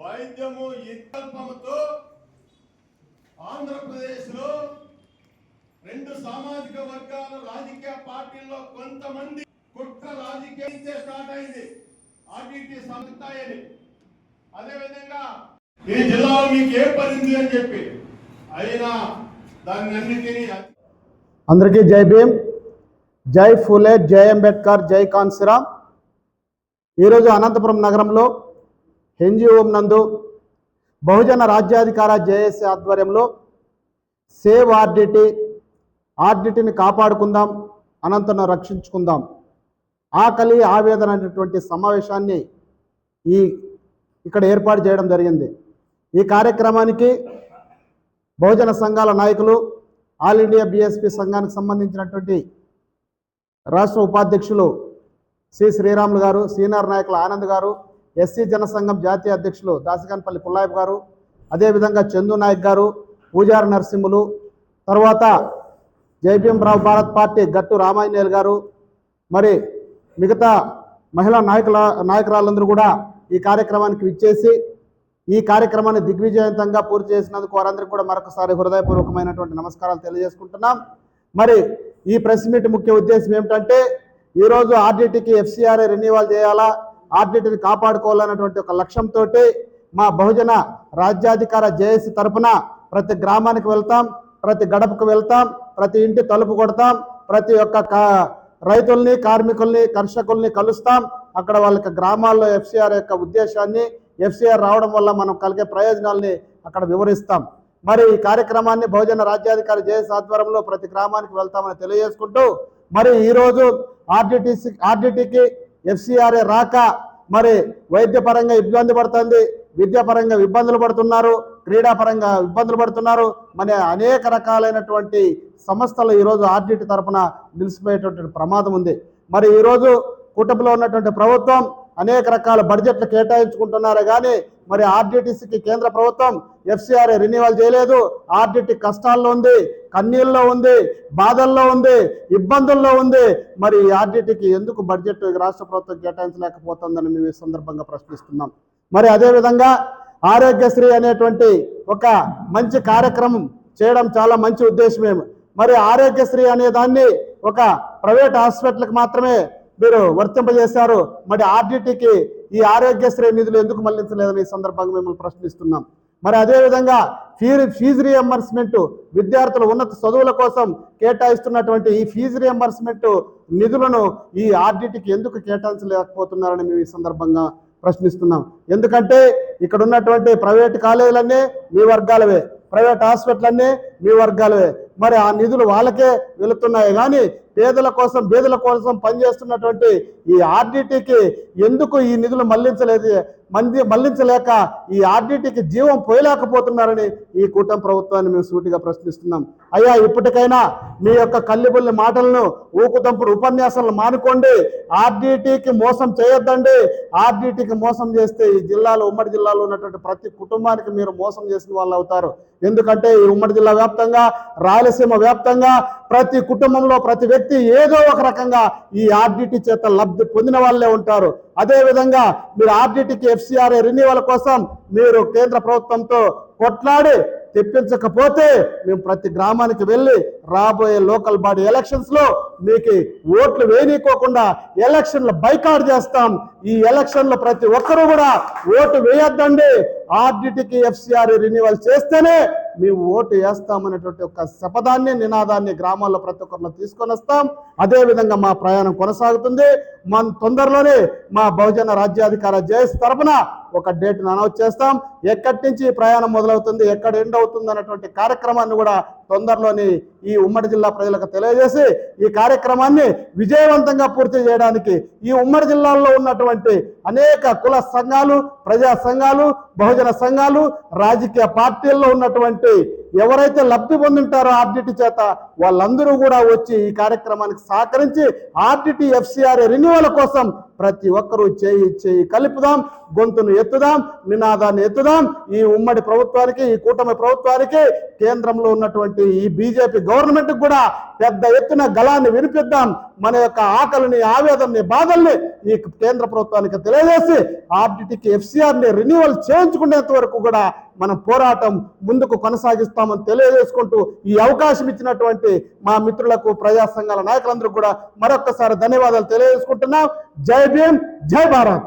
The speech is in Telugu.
వైద్యము వికల్పముతో ఆంధ్రప్రదేశ్లో రెండు సామాజిక వర్గాల రాజకీయ పార్టీల్లో కొంతమంది కుట్ర రాజకీయం స్టార్ట్ అయింది. ఆర్టీటీ సంస్థాయని. అదేవిధంగా ఈ జిల్లాలో మీకు ఏ పడింది అని చెప్పి. అయినా దాన్ని అన్నిటినీ అందరికీ జై భీమ్. జై ఫూలే జై అంబేద్కర్ జై కాన్సిరామ్. ఈరోజు అనంతపురం నగరంలో ఎన్జిఓం నందు బహుజన రాజ్యాధికార జేఏసీ ఆధ్వర్యంలో సేవ్ ఆర్డిటి ఆర్డిటీని కాపాడుకుందాం అనంతను రక్షించుకుందాం. ఆకలి ఆవేదన అనేటువంటి సమావేశాన్ని ఈ ఇక్కడ ఏర్పాటు చేయడం జరిగింది. ఈ కార్యక్రమానికి బహుజన సంఘాల నాయకులు ఆల్ ఇండియా బీఎస్పీ సంఘానికి సంబంధించినటువంటి రాష్ట్ర ఉపాధ్యక్షులు సి శ్రీరాములు గారు సీనియర్ నాయకులు ఆనంద్ గారు ఎస్సీ జనసంఘం జాతీయ అధ్యక్షులు దాసికాన్పల్లి పుల్లాయబ్ గారు అదేవిధంగా చందు నాయక్ గారు పూజారి నరసింహులు తర్వాత జైభీం రావు భారత్ పార్టీ గట్టు రామాంజనేయులు గారు మరి మిగతా మహిళా నాయకుల నాయకురాలందరూ కూడా ఈ కార్యక్రమానికి విచ్చేసి ఈ కార్యక్రమాన్ని దిగ్విజయంతంగా పూర్తి చేసినందుకు వారందరికీ కూడా మరొకసారి హృదయపూర్వకమైనటువంటి నమస్కారాలు తెలియజేసుకుంటున్నాం. మరి ఈ ప్రెస్ మీట్ ముఖ్య ఉద్దేశం ఏమిటంటే ఈరోజు ఆర్డీటీకి ఎఫ్సీఆర్ఏ రెన్యువల్ చేయాలా? ఆర్డీటీని కాపాడుకోవాలన్నటువంటి ఒక లక్ష్యంతో మా బహుజన రాజ్యాధికార జేఏసీ తరపున ప్రతి గ్రామానికి వెళ్తాం ప్రతి గడపకు వెళ్తాం ప్రతి ఇంటి తలుపు కొడతాం ప్రతి ఒక్క కా- రైతుల్ని కార్మికుల్ని కర్షకుల్ని కలుస్తాం. అక్కడ వాళ్ళకి గ్రామాల్లో ఎఫ్సిఆర్ యొక్క ఉద్దేశాన్ని ఎఫ్సిఆర్ రావడం వల్ల మనం కలిగే ప్రయోజనాల్ని అక్కడ వివరిస్తాం. మరి ఈ కార్యక్రమాన్ని బహుజన రాజ్యాధికారి జేఎస్ ఆధ్వర్యంలో ప్రతి గ్రామానికి వెళ్తామని తెలియజేసుకుంటూ మరి ఈరోజు ఆర్డిటిసి ఆర్డిటికి ఎఫ్సిఆర్ఏ రాక మరి వైద్యపరంగా ఇబ్బంది పడుతుంది విద్యాపరంగా ఇబ్బందులు పడుతున్నారు క్రీడాపరంగా ఇబ్బందులు పడుతున్నారు. మరి అనేక రకాలైనటువంటి సంస్థలు ఈరోజు ఆర్డిటి తరపున నిలిచిపోయేటటువంటి ప్రమాదం ఉంది. మరి ఈరోజు కూటమిలో ఉన్నటువంటి ప్రభుత్వం అనేక రకాల బడ్జెట్లు కేటాయించుకుంటున్నారు కానీ మరి ఆర్డిటిసికి కేంద్ర ప్రభుత్వం ఎఫ్సిఆర్ఏ రెన్యువల్ చేయలేదు. ఆర్డిటి కష్టాల్లో ఉంది కన్నీళ్ళలో ఉంది బాధల్లో ఉంది ఇబ్బందుల్లో ఉంది. మరి ఈ ఆర్డిటికి ఎందుకు బడ్జెట్ రాష్ట్ర ప్రభుత్వం కేటాయించలేకపోతుందని మేము ఈ సందర్భంగా ప్రశ్నిస్తున్నాం. మరి అదేవిధంగా ఆరోగ్యశ్రీ అనేటువంటి ఒక మంచి కార్యక్రమం చేయడం చాలా మంచి ఉద్దేశమేమి మరి ఆరోగ్యశ్రీ అనే దాన్ని ఒక ప్రైవేట్ హాస్పిటల్కి మాత్రమే మీరు వర్తింపజేశారు. మరి ఆర్డిటికి ఈ ఆరోగ్యశ్రీ నిధులు ఎందుకు మళ్ళించలేదని ఈ సందర్భంగా మిమ్మల్ని ప్రశ్నిస్తున్నాం. మరి అదేవిధంగా ఫీజు ఫీజు రియంబర్స్మెంట్ విద్యార్థుల ఉన్నత చదువుల కోసం కేటాయిస్తున్నటువంటి ఈ ఫీజు రియంబర్స్మెంట్ నిధులను ఈ ఆర్డిటికి ఎందుకు కేటాయించలేకపోతున్నారని మేము ఈ సందర్భంగా ప్రశ్నిస్తున్నాం. ఎందుకంటే ఇక్కడ ఉన్నటువంటి ప్రైవేట్ కాలేజీలన్నీ మీ వర్గాలవే ప్రైవేట్ హాస్పిటల్ అన్నీ మీ వర్గాలవే. మరి ఆ నిధులు వాళ్ళకే వెళుతున్నాయి. కానీ పేదల కోసం బీదల కోసం పనిచేస్తున్నటువంటి ఈ ఆర్డిటీకి ఎందుకు ఈ నిధులు మళ్ళించలేదు? మంది మళ్ళించలేక ఈ ఆర్డిటీకి జీవం పోయలేకపోతున్నారని ఈ కూటమి ప్రభుత్వాన్ని మేము సూటిగా ప్రశ్నిస్తున్నాం. అయ్యా ఇప్పటికైనా మీ యొక్క కల్లిబుల్లి మాటలను ఊకుతంపుడు ఉపన్యాసాలను మానుకోండి. ఆర్డిటీకి మోసం చేయొద్దండి. ఆర్డిటీకి మోసం చేస్తే ఈ జిల్లాలో ఉమ్మడి జిల్లాలో ఉన్నటువంటి ప్రతి కుటుంబానికి మీరు మోసం చేసిన వాళ్ళు అవుతారు. ఎందుకంటే ఈ ఉమ్మడి జిల్లా వ్యాప్తంగా రాయలసీమ వ్యాప్తంగా ప్రతి కుటుంబంలో ప్రతి వ్యక్తి ఏదో ఒక రకంగా ఈ ఆర్డిటి చేత లబ్ధి పొందిన వాళ్ళే ఉంటారు. అదేవిధంగా మీరు ఆర్డిటికి ఎఫ్సిఆర్ఏ రెన్యువల్ కోసం మీరు కేంద్ర ప్రభుత్వంతో కొట్లాడి తెప్పించకపోతే మేము ప్రతి గ్రామానికి వెళ్ళి రాబోయే లోకల్ బాడీ ఎలక్షన్స్లో మీకు ఓట్లు వేయనీకోకుండా ఎలక్షన్లు బైకాట్ చేస్తాం. ఈ ఎలక్షన్లో ప్రతి ఒక్కరూ కూడా ఓటు వేయొద్దండి. ఆర్డిటికి ఎఫ్సిఆర్ రెన్యువల్ చేస్తేనే మేము ఓటు వేస్తామనేటువంటి ఒక శపథాన్ని నినాదాన్ని గ్రామాల్లో ప్రతి ఒక్కరిలో తీసుకొని వస్తాం. అదేవిధంగా మా ప్రయాణం కొనసాగుతుంది. మన తొందరలోనే మా బహుజన రాజ్యాధికార జేఎస్ తరపున ఒక డేట్ను అనౌన్స్ చేస్తాం. ఎక్కడి నుంచి ప్రయాణం మొదలవుతుంది ఎక్కడ ఎండ్ అవుతుంది అన్నటువంటి కార్యక్రమాన్ని కూడా తొందరలోని ఈ ఉమ్మడి జిల్లా ప్రజలకు తెలియజేసి ఈ కార్యక్రమాన్ని విజయవంతంగా పూర్తి చేయడానికి ఈ ఉమ్మడి జిల్లాలో ఉన్నటువంటి అనేక కుల సంఘాలు ప్రజా సంఘాలు బహుజన సంఘాలు రాజకీయ పార్టీల్లో ఉన్నటువంటి ఎవరైతే లబ్ధి పొందుంటారో ఆర్డిటి చేత వాళ్ళందరూ కూడా వచ్చి ఈ కార్యక్రమానికి సహకరించి ఆర్డిటి ఎఫ్సిఆర్ రెన్యువల్ కోసం ప్రతి ఒక్కరూ చేయి చేయి కలుపుదాం గొంతును ఎత్తుదాం నినాదాన్ని ఎత్తుదాం. ఈ ఉమ్మడి ప్రభుత్వానికి ఈ కూటమి ప్రభుత్వానికి కేంద్రంలో ఉన్నటువంటి ఈ బీజేపీ గవర్నమెంట్ కూడా పెద్ద ఎత్తున గళాన్ని వినిపిద్దాం. మన యొక్క ఆకలిని ఆవేదనని బాధల్ని ఈ కేంద్ర ప్రభుత్వానికి తెలియజేసి ఆర్డిటికి ఎఫ్సిఆర్ని రెన్యువల్ చేయించుకునేంత వరకు కూడా మనం పోరాటం ముందుకు కొనసాగిస్తామని తెలియజేసుకుంటూ ఈ అవకాశం ఇచ్చినటువంటి మా మిత్రులకు ప్రజా సంఘాల నాయకులందరూ కూడా మరొక్కసారి ధన్యవాదాలు తెలియజేసుకుంటున్నాం. జై భీమ్ జై భారత్.